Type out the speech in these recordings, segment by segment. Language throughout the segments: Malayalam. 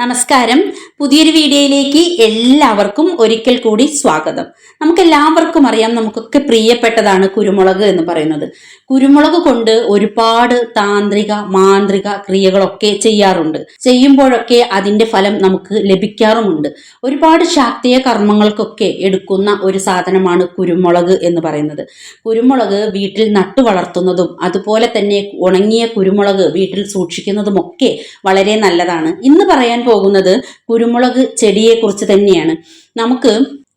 നമസ്കാരം. പുതിയൊരു വീഡിയോയിലേക്ക് എല്ലാവർക്കും ഒരിക്കൽ കൂടി സ്വാഗതം. നമുക്ക് എല്ലാവർക്കും അറിയാം നമുക്കൊക്കെ പ്രിയപ്പെട്ടതാണ് കുരുമുളക് എന്ന് പറയുന്നത്. കുരുമുളക് കൊണ്ട് ഒരുപാട് താന്ത്രിക മാന്ത്രിക ക്രിയകളൊക്കെ ചെയ്യാറുണ്ട്. ചെയ്യുമ്പോഴൊക്കെ അതിന്റെ ഫലം നമുക്ക് ലഭിക്കാറുമുണ്ട്. ഒരുപാട് ശാക്തീയ കർമ്മങ്ങൾക്കൊക്കെ എടുക്കുന്ന ഒരു സാധനമാണ് കുരുമുളക് എന്ന് പറയുന്നത്. കുരുമുളക് വീട്ടിൽ നട്ടു വളർത്തുന്നതും അതുപോലെ തന്നെ ഉണങ്ങിയ കുരുമുളക് വീട്ടിൽ സൂക്ഷിക്കുന്നതുമൊക്കെ വളരെ നല്ലതാണ്. ഇന്ന് പറയാൻ പോകുന്നത് കുരുമുളക് ചെടിയെക്കുറിച്ച് തന്നെയാണ്. നമുക്ക്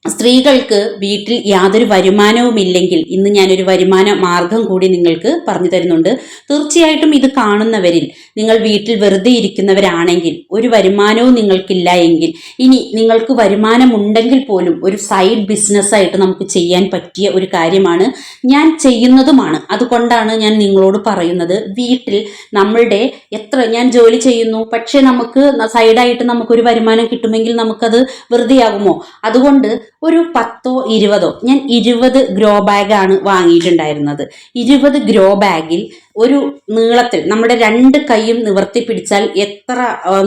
സ്ത്രീകൾക്ക് വീട്ടിൽ യാതൊരു വരുമാനവുമില്ലെങ്കിൽ ഇന്ന് ഞാനൊരു വരുമാന മാർഗം കൂടി നിങ്ങൾക്ക് പറഞ്ഞു തരുന്നുണ്ട്. തീർച്ചയായിട്ടും ഇത് കാണുന്നവരിൽ നിങ്ങൾ വീട്ടിൽ വെറുതെ ഇരിക്കുന്നവരാണെങ്കിൽ ഒരു വരുമാനവും നിങ്ങൾക്കില്ല എങ്കിൽ ഇനി നിങ്ങൾക്ക് വരുമാനമുണ്ടെങ്കിൽ പോലും ഒരു സൈഡ് ബിസിനസ്സായിട്ട് നമുക്ക് ചെയ്യാൻ പറ്റിയ ഒരു കാര്യമാണ് ഞാൻ ചെയ്യുന്നതുമാണ്. അതുകൊണ്ടാണ് ഞാൻ നിങ്ങളോട് പറയുന്നത് വീട്ടിൽ നമ്മളുടെ എത്ര ഞാൻ ജോലി ചെയ്യുന്നു പക്ഷേ നമുക്ക് സൈഡായിട്ട് നമുക്കൊരു വരുമാനം കിട്ടുമെങ്കിൽ നമുക്കത് വെറുതെയാകുമോ? അതുകൊണ്ട് ഒരു പത്തോ ഇരുപതോ ഞാൻ ഇരുപത് ഗ്രോ ബാഗാണ് വാങ്ങിയിട്ടുണ്ടായിരുന്നത്. ഇരുപത് ഗ്രോ ബാഗിൽ ഒരു നീളത്തിൽ നമ്മുടെ രണ്ട് കൈയും നിവർത്തി പിടിച്ചാൽ എത്ര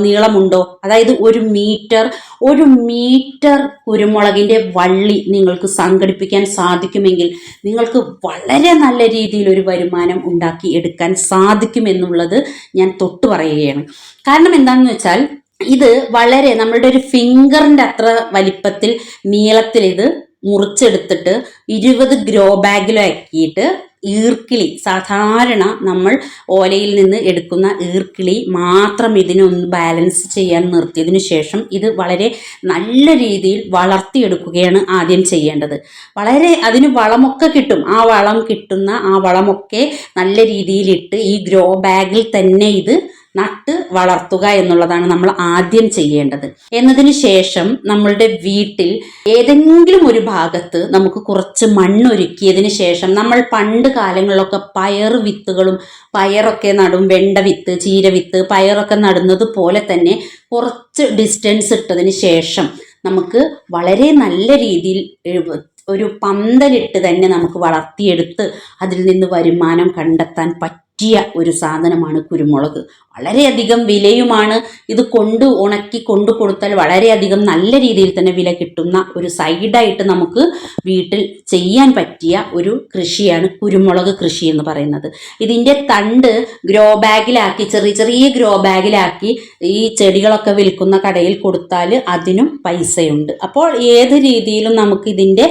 നീളമുണ്ടോ? അതായത് ഒരു മീറ്റർ ഒരു മീറ്റർ കുരുമുളകിന്റെ വള്ളി നിങ്ങൾക്ക് സംഘടിപ്പിക്കാൻ സാധിക്കുമെങ്കിൽ നിങ്ങൾക്ക് വളരെ നല്ല രീതിയിൽ ഒരു വരുമാനം ഉണ്ടാക്കി എടുക്കാൻ സാധിക്കുമെന്നുള്ളത് ഞാൻ തൊട്ടു പറയുകയാണ്. കാരണം എന്താണെന്ന് വെച്ചാൽ ഇത് വളരെ നമ്മളുടെ ഒരു ഫിംഗറിന്റെ അത്ര വലിപ്പത്തിൽ നീളത്തിൽ ഇത് മുറിച്ചെടുത്തിട്ട് ഇരുപത് ഗ്രോ ബാഗിലാക്കിയിട്ട് ഈർക്കിളി സാധാരണ നമ്മൾ ഓലയിൽ നിന്ന് എടുക്കുന്ന ഈർക്കിളി മാത്രം ഇതിനൊന്ന് ബാലൻസ് ചെയ്യാൻ നിർത്തിയതിനു ശേഷം ഇത് വളരെ നല്ല രീതിയിൽ വളർത്തിയെടുക്കുകയാണ് ആദ്യം ചെയ്യേണ്ടത്. വളരെ അതിന് വളമൊക്കെ കിട്ടും. ആ വളം കിട്ടുന്ന ആ വളമൊക്കെ നല്ല രീതിയിലിട്ട് ഈ ഗ്രോ ബാഗിൽ തന്നെ ഇത് നട്ട് വളർത്തുക എന്നുള്ളതാണ് നമ്മൾ ആദ്യം ചെയ്യേണ്ടത്. എന്നതിന് ശേഷം നമ്മളുടെ വീട്ടിൽ ഏതെങ്കിലും ഒരു ഭാഗത്ത് നമുക്ക് കുറച്ച് മണ്ണൊരുക്കിയതിന് ശേഷം നമ്മൾ പണ്ട് കാലങ്ങളിലൊക്കെ പയർ വിത്തുകളും പയറൊക്കെ നടും വെണ്ട വിത്ത് ചീര വിത്ത് പയറൊക്കെ നടുന്നത് പോലെ തന്നെ കുറച്ച് ഡിസ്റ്റൻസ് ഇട്ടതിന് ശേഷം നമുക്ക് വളരെ നല്ല രീതിയിൽ ഒരു പന്തലിട്ട് തന്നെ നമുക്ക് വളർത്തിയെടുത്ത് അതിൽ നിന്ന് വരുമാനം കണ്ടെത്താൻ പറ്റിയ ഒരു സാധനമാണ് കുരുമുളക്. വളരെയധികം വിലയുമാണ് ഇത് കൊണ്ട് ഉണക്കി കൊണ്ടു കൊടുത്താൽ വളരെയധികം നല്ല രീതിയിൽ തന്നെ വില കിട്ടുന്ന ഒരു സൈഡായിട്ട് നമുക്ക് വീട്ടിൽ ചെയ്യാൻ പറ്റിയ ഒരു കൃഷിയാണ് കുരുമുളക് കൃഷി എന്ന് പറയുന്നത്. ഇതിന്റെ തണ്ട് ഗ്രോ ബാഗിലാക്കി ചെറിയ ചെറിയ ഗ്രോ ബാഗിലാക്കി ഈ ചെടികളൊക്കെ വിൽക്കുന്ന കടയിൽ കൊടുത്താൽ അതിനും പൈസയുണ്ട്. അപ്പോൾ ഏത് രീതിയിലും നമുക്ക് ഇതിന്റെ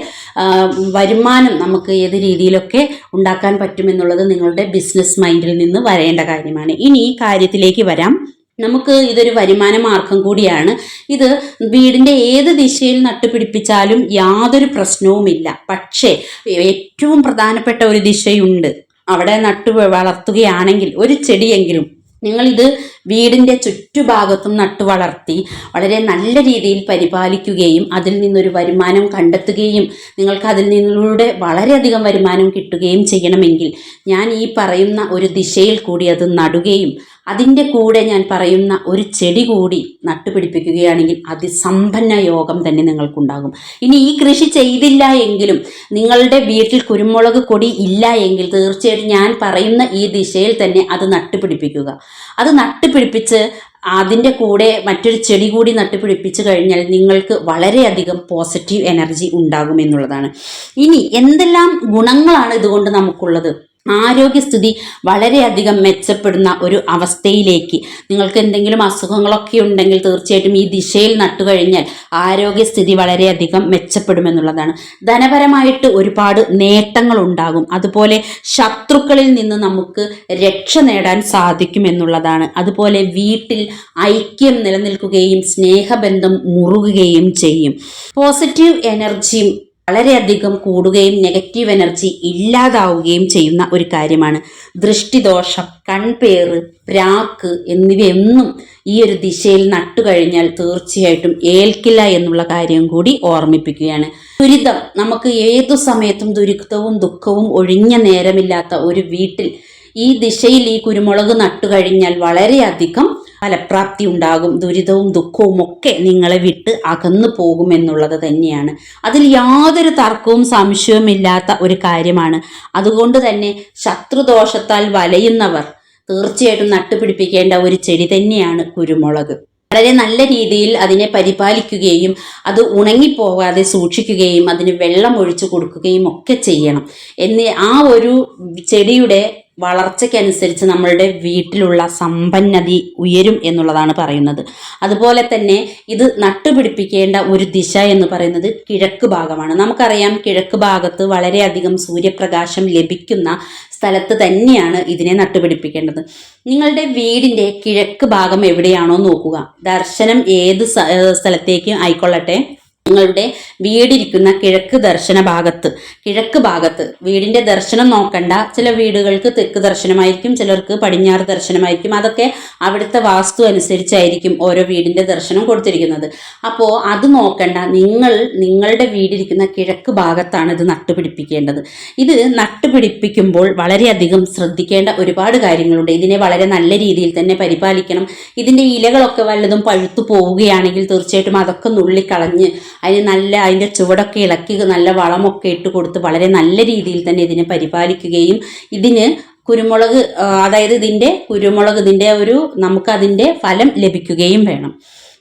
വരുമാനം നമുക്ക് ഏത് രീതിയിലൊക്കെ ഉണ്ടാക്കാൻ പറ്റുമെന്നുള്ളത് നിങ്ങളുടെ ബിസിനസ് മൈൻഡിൽ നിന്ന് വരേണ്ട കാര്യമാണ്. ഇനി ഈ കാര്യത്തിലേക്ക് വരാം. നമുക്ക് ഇതൊരു വരുമാന മാർഗം കൂടിയാണ്. ഇത് വീടിന്റെ ഏത് ദിശയിൽ നട്ടുപിടിപ്പിച്ചാലും യാതൊരു പ്രശ്നവുമില്ല. പക്ഷേ ഏറ്റവും പ്രധാനപ്പെട്ട ഒരു ദിശയുണ്ട്. അവിടെ നട്ടു വളർത്തുകയാണെങ്കിൽ ഒരു ചെടിയെങ്കിലും. നിങ്ങളിത് വീടിന്റെ ചുറ്റുഭാഗത്തും നട്ടു വളർത്തി വളരെ നല്ല രീതിയിൽ പരിപാലിക്കുകയും അതിൽ നിന്നൊരു വരുമാനം കണ്ടെത്തുകയും നിങ്ങൾക്ക് അതിൽ നിന്നിലൂടെ വളരെയധികം വരുമാനം കിട്ടുകയും ചെയ്യണമെങ്കിൽ ഞാൻ ഈ പറയുന്ന ഒരു ദിശയിൽ കൂടി അത് നടുകയും അതിന്റെ കൂടെ ഞാൻ പറയുന്ന ഒരു ചെടി കൂടി നട്ടുപിടിപ്പിക്കുകയാണെങ്കിൽ അതിസമ്പന്ന യോഗം തന്നെ നിങ്ങൾക്കുണ്ടാകും. ഇനി ഈ കൃഷി ചെയ്തില്ല എങ്കിലും നിങ്ങളുടെ വീട്ടിൽ കുരുമുളക് കൊടി ഇല്ല എങ്കിൽ തീർച്ചയായിട്ടും ഞാൻ പറയുന്ന ഈ ദിശയിൽ തന്നെ അത് നട്ടുപിടിപ്പിക്കുക. അത് നട്ടുപിടിപ്പിച്ച് അതിന്റെ കൂടെ മറ്റൊരു ചെടി കൂടി നട്ടുപിടിപ്പിച്ച് കഴിഞ്ഞാൽ നിങ്ങൾക്ക് വളരെയധികം പോസിറ്റീവ് എനർജി ഉണ്ടാകുമെന്നുള്ളതാണ് ഇനി എന്തെല്ലാം ഗുണങ്ങളാണ് ഇതുകൊണ്ട് നമുക്കുള്ളത്? ആരോഗ്യസ്ഥിതി വളരെയധികം മെച്ചപ്പെടുന്ന ഒരു അവസ്ഥയിലേക്ക്. നിങ്ങൾക്ക് എന്തെങ്കിലും അസുഖങ്ങളൊക്കെ ഉണ്ടെങ്കിൽ തീർച്ചയായിട്ടും ഈ ദിശയിൽ നട്ടുകഴിഞ്ഞാൽ ആരോഗ്യസ്ഥിതി വളരെയധികം മെച്ചപ്പെടുമെന്നുള്ളതാണ്. ധനപരമായിട്ട് ഒരുപാട് നേട്ടങ്ങൾ ഉണ്ടാകും അതുപോലെ ശത്രുക്കളിൽ നിന്ന് നമുക്ക് രക്ഷ നേടാൻ സാധിക്കും എന്നുള്ളതാണ് അതുപോലെ വീട്ടിൽ ഐക്യം നിലനിൽക്കുകയും സ്നേഹബന്ധം മുറുകുകയും ചെയ്യും. പോസിറ്റീവ് എനർജിയും വളരെയധികം കൂടുകയും നെഗറ്റീവ് എനർജി ഇല്ലാതാവുകയും ചെയ്യുന്ന ഒരു കാര്യമാണ്. ദൃഷ്ടിദോഷം കൺപേറ് പ്രാക്ക് എന്നിവയൊന്നും ഈ ഒരു ദിശയിൽ നട്ടുകഴിഞ്ഞാൽ തീർച്ചയായിട്ടും ഏൽക്കില്ല എന്നുള്ള കാര്യം കൂടി ഓർമ്മിപ്പിക്കുകയാണ്. ദുരിതം നമുക്ക് ഏതു സമയത്തും ദുരിതവും ദുഃഖവും ഒഴിഞ്ഞ നേരമില്ലാത്ത ഒരു വീട്ടിൽ ഈ ദിശയിൽ ഈ കുരുമുളക് നട്ടു കഴിഞ്ഞാൽ വളരെയധികം ഫലപ്രാപ്തി ഉണ്ടാകും. ദുരിതവും ദുഃഖവും ഒക്കെ നിങ്ങളെ വിട്ട് അകന്നു പോകും എന്നുള്ളത് തന്നെയാണ്. അതിൽ യാതൊരു തർക്കവും സംശയവുമില്ലാത്ത ഒരു കാര്യമാണ്. അതുകൊണ്ട് തന്നെ ശത്രുദോഷത്താൽ വലയുന്നവർ തീർച്ചയായിട്ടും നട്ടുപിടിപ്പിക്കേണ്ട ഒരു ചെടി തന്നെയാണ് കുരുമുളക്. വളരെ നല്ല രീതിയിൽ അതിനെ പരിപാലിക്കുകയും അത് ഉണങ്ങിപ്പോകാതെ സൂക്ഷിക്കുകയും അതിന് വെള്ളം ഒഴിച്ചു കൊടുക്കുകയും ഒക്കെ ചെയ്യണം. എന്നീ ആ ഒരു ചെടിയുടെ വളർച്ചയ്ക്കനുസരിച്ച് നമ്മളുടെ വീട്ടിലുള്ള സമ്പന്നതി ഉയരും എന്നുള്ളതാണ് പറയുന്നത്. അതുപോലെ തന്നെ ഇത് നട്ടുപിടിപ്പിക്കേണ്ട ഒരു ദിശ എന്ന് പറയുന്നത് കിഴക്ക് ഭാഗമാണ്. നമുക്കറിയാം കിഴക്ക് ഭാഗത്ത് വളരെയധികം സൂര്യപ്രകാശം ലഭിക്കുന്ന സ്ഥലത്ത് തന്നെയാണ് ഇതിനെ നട്ടുപിടിപ്പിക്കേണ്ടത്. നിങ്ങളുടെ വീടിന്റെ കിഴക്ക് ഭാഗം എവിടെയാണോ നോക്കുക. ദർശനം ഏത് സ്ഥലത്തേക്കും ആയിക്കൊള്ളട്ടെ? നിങ്ങളുടെ വീടിരിക്കുന്ന കിഴക്ക് ദർശന ഭാഗത്ത് കിഴക്ക് ഭാഗത്ത്. വീടിന്റെ ദർശനം നോക്കണ്ട. ചില വീടുകൾക്ക് തെക്ക് ദർശനമായിരിക്കും ചിലർക്ക് പടിഞ്ഞാറ് ദർശനമായിരിക്കും. അതൊക്കെ അവിടുത്തെ വാസ്തു അനുസരിച്ചായിരിക്കും ഓരോ വീടിന്റെ ദർശനം കൊടുത്തിരിക്കുന്നത്. അപ്പോൾ അത് നോക്കണ്ട. നിങ്ങൾ നിങ്ങളുടെ വീടിരിക്കുന്ന കിഴക്ക് ഭാഗത്താണ് ഇത് നട്ടുപിടിപ്പിക്കേണ്ടത്. ഇത് നട്ടുപിടിപ്പിക്കുമ്പോൾ വളരെയധികം ശ്രദ്ധിക്കേണ്ട ഒരുപാട് കാര്യങ്ങളുണ്ട്. ഇതിനെ വളരെ നല്ല രീതിയിൽ തന്നെ പരിപാലിക്കണം. ഇതിന്റെ ഇലകളൊക്കെ വല്ലതും പഴുത്തു പോവുകയാണെങ്കിൽ തീർച്ചയായിട്ടും അതൊക്കെ നുള്ളിക്കളഞ്ഞ് അതിന് നല്ല അതിന്റെ ചുവടൊക്കെ ഇളക്കി നല്ല വളമൊക്കെ ഇട്ട് കൊടുത്ത് വളരെ നല്ല രീതിയിൽ തന്നെ ഇതിനെ പരിപാലിക്കുകയും ഇതിന് കുരുമുളക് അതായത് ഇതിന്റെ കുരുമുളക് ഇതിന്റെ ഒരു നമുക്കതിന്റെ ഫലം ലഭിക്കുകയും വേണം.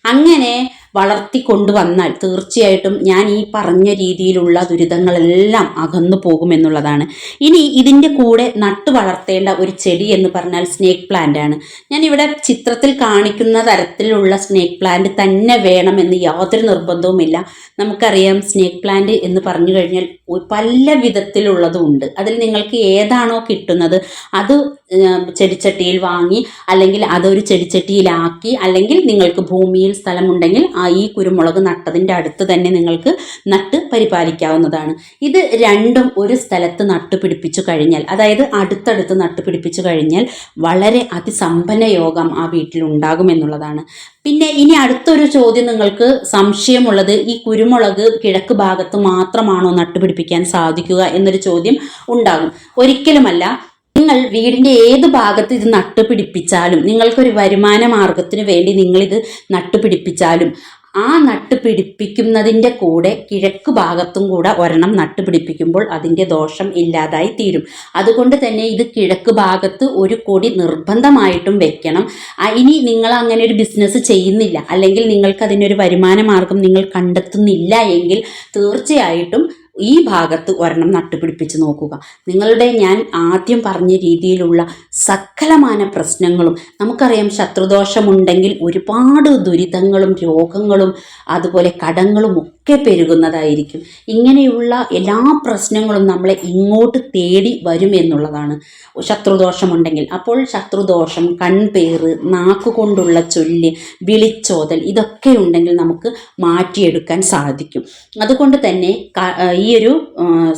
അങ്ങനെ വളർത്തി കൊണ്ടുവന്നാൽ തീർച്ചയായിട്ടും ഞാൻ ഈ പറഞ്ഞ രീതിയിലുള്ള ദുരിതങ്ങളെല്ലാം അകന്നു പോകുമെന്നുള്ളതാണ്. ഇനി ഇതിന്റെ കൂടെ നട്ടു വളർത്തേണ്ട ഒരു ചെടി എന്ന് പറഞ്ഞാൽ സ്നേക്ക് പ്ലാന്റ് ആണ്. ഞാൻ ഇവിടെ ചിത്രത്തിൽ കാണിക്കുന്ന തരത്തിലുള്ള സ്നേക്ക് പ്ലാന്റ് തന്നെ വേണമെന്ന് യാതൊരു നിർബന്ധവുമില്ല. നമുക്കറിയാം സ്നേക്ക് പ്ലാന്റ് എന്ന് പറഞ്ഞു കഴിഞ്ഞാൽ പല വിധത്തിലുള്ളതും ഉണ്ട്. അതിൽ നിങ്ങൾക്ക് ഏതാണോ കിട്ടുന്നത് അത് ചെടിച്ചട്ടിയിൽ വാങ്ങി അല്ലെങ്കിൽ അതൊരു ചെടിച്ചട്ടിയിലാക്കി അല്ലെങ്കിൽ നിങ്ങൾക്ക് ഭൂമിയിൽ സ്ഥലമുണ്ടെങ്കിൽ ആ ഈ കുരുമുളക് നട്ടതിന്റെ അടുത്ത് തന്നെ നിങ്ങൾക്ക് നട്ട് പരിപാലിക്കാവുന്നതാണ്. ഇത് രണ്ടും ഒരു സ്ഥലത്ത് നട്ടുപിടിപ്പിച്ചു കഴിഞ്ഞാൽ അതായത് അടുത്തടുത്ത് നട്ടുപിടിപ്പിച്ചു കഴിഞ്ഞാൽ വളരെ അതിസമ്പന്ന യോഗം ആ വീട്ടിൽ ഉണ്ടാകുമെന്നുള്ളതാണ് പിന്നെ ഇനി അടുത്തൊരു ചോദ്യം നിങ്ങൾക്ക് സംശയമുള്ളത് ഈ കുരുമുളക് കിഴക്ക് ഭാഗത്ത് മാത്രമാണോ നട്ടുപിടിപ്പിക്കാൻ സാധിക്കുക എന്നൊരു ചോദ്യം ഉണ്ടാകും. ഒരിക്കലുമല്ല നിങ്ങൾ വീടിന്റെ ഏത് ഭാഗത്ത് ഇത് നട്ടുപിടിപ്പിച്ചാലും നിങ്ങൾക്കൊരു വരുമാന മാർഗത്തിന് വേണ്ടി നിങ്ങളിത് നട്ടുപിടിപ്പിച്ചാലും ആ നട്ടുപിടിപ്പിക്കുന്നതിന്റെ കൂടെ കിഴക്ക് ഭാഗത്തും കൂടെ ഒരെണ്ണം നട്ടുപിടിപ്പിക്കുമ്പോൾ അതിന്റെ ദോഷം ഇല്ലാതായി തീരും. അതുകൊണ്ട് തന്നെ ഇത് കിഴക്ക് ഭാഗത്ത് ഒരു കൊടി നിർബന്ധമായിട്ടും വെക്കണം. ഇനി നിങ്ങൾ അങ്ങനെ ഒരു ബിസിനസ് ചെയ്യുന്നില്ല അല്ലെങ്കിൽ നിങ്ങൾക്ക് അതിനൊരു വരുമാന മാർഗം നിങ്ങൾ കണ്ടെത്തുന്നില്ല എങ്കിൽ തീർച്ചയായിട്ടും ഈ ഭാഗത്ത് ഒരെണ്ണം നട്ടുപിടിപ്പിച്ച് നോക്കുക. നിങ്ങളുടെ ഞാൻ ആദ്യം പറഞ്ഞ രീതിയിലുള്ള സകലമാന പ്രശ്നങ്ങളും നമുക്കറിയാം ശത്രുദോഷമുണ്ടെങ്കിൽ ഒരുപാട് ദുരിതങ്ങളും രോഗങ്ങളും അതുപോലെ കടങ്ങളും ഒക്കെ പെരുകുന്നതായിരിക്കും. ഇങ്ങനെയുള്ള എല്ലാ പ്രശ്നങ്ങളും നമ്മളെ ഇങ്ങോട്ട് തേടി വരും എന്നുള്ളതാണ്. ശത്രുദോഷമുണ്ടെങ്കിൽ അപ്പോൾ ശത്രുദോഷം കൺപേറ് നാക്കുകൊണ്ടുള്ള ചൊല്ല് വിളിച്ചോതൽ ഇതൊക്കെ ഉണ്ടെങ്കിൽ നമുക്ക് മാറ്റിയെടുക്കാൻ സാധിക്കും. അതുകൊണ്ട് തന്നെ ഈ ഒരു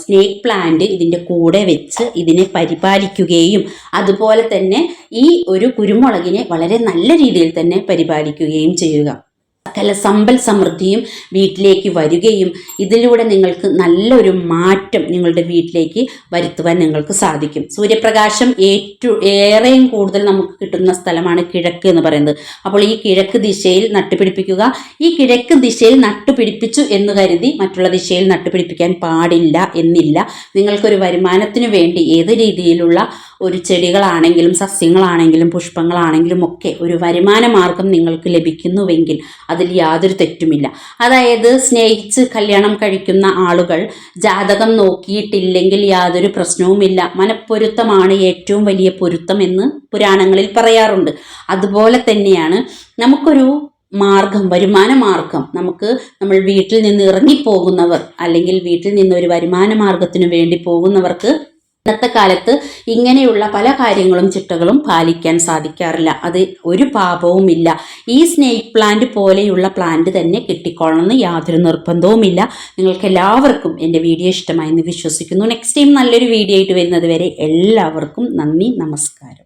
സ്നേക്ക് പ്ലാന്റ് ഇതിന്റെ കൂടെ വെച്ച് ഇതിനെ പരിപാലിക്കുകയും അതുപോലെ തന്നെ ഈ ഒരു കുരുമുളകിനെ വളരെ നല്ല രീതിയിൽ തന്നെ പരിപാലിക്കുകയും ചെയ്യുക. സകല സമ്പൽ സമൃദ്ധിയും വീട്ടിലേക്ക് വരികയും ഇതിലൂടെ നിങ്ങൾക്ക് നല്ലൊരു മാറ്റം നിങ്ങളുടെ വീട്ടിലേക്ക് വരുത്തുവാൻ നിങ്ങൾക്ക് സാധിക്കും. സൂര്യപ്രകാശം ഏറ്റവും ഏറെയും കൂടുതൽ നമുക്ക് കിട്ടുന്ന സ്ഥലമാണ് കിഴക്ക് എന്ന് പറയുന്നത്. അപ്പോൾ ഈ കിഴക്ക് ദിശയിൽ നട്ടുപിടിപ്പിക്കുക. ഈ കിഴക്ക് ദിശയിൽ നട്ടുപിടിപ്പിച്ചു എന്ന് കരുതി മറ്റുള്ള ദിശയിൽ നട്ടുപിടിപ്പിക്കാൻ പാടില്ല എന്നില്ല. നിങ്ങൾക്കൊരു വരുമാനത്തിനു വേണ്ടി ഏത് രീതിയിലുള്ള ഒരു ചെടികളാണെങ്കിലും സസ്യങ്ങളാണെങ്കിലും പുഷ്പങ്ങളാണെങ്കിലും ഒക്കെ ഒരു വരുമാന മാർഗം നിങ്ങൾക്ക് ലഭിക്കുന്നുവെങ്കിൽ അതിൽ യാതൊരു തെറ്റുമില്ല. അതായത് സ്നേഹിച്ച് കല്യാണം കഴിക്കുന്ന ആളുകൾ ജാതകം നോക്കിയിട്ടില്ലെങ്കിൽ യാതൊരു പ്രശ്നവുമില്ല. മനപ്പൊരുത്തമാണ് ഏറ്റവും വലിയ പൊരുത്തം എന്ന് പുരാണങ്ങളിൽ പറയാറുണ്ട്. അതുപോലെ തന്നെയാണ് നമുക്കൊരു മാർഗം വരുമാന മാർഗം. നമുക്ക് നമ്മൾ വീട്ടിൽ നിന്ന് ഇറങ്ങിപ്പോകുന്നവർ അല്ലെങ്കിൽ വീട്ടിൽ നിന്ന് ഒരു വരുമാന മാർഗത്തിനു വേണ്ടി പോകുന്നവർക്ക് ഇന്നത്തെ കാലത്ത് ഇങ്ങനെയുള്ള പല കാര്യങ്ങളും ചിട്ടകളും പാലിക്കാൻ സാധിക്കാറില്ല. അത് ഒരു പാപവുമില്ല. ഈ സ്നേക്ക് പ്ലാന്റ് പോലെയുള്ള പ്ലാന്റ് തന്നെ കിട്ടിക്കോളണമെന്ന് യാതൊരു നിർബന്ധവുമില്ല. നിങ്ങൾക്ക് എല്ലാവർക്കും എന്റെ വീഡിയോ ഇഷ്ടമായെന്ന് വിശ്വസിക്കുന്നു. നെക്സ്റ്റ് ടൈം നല്ലൊരു വീഡിയോ ആയിട്ട് വരുന്നത് വരെ എല്ലാവർക്കും നന്ദി നമസ്കാരം.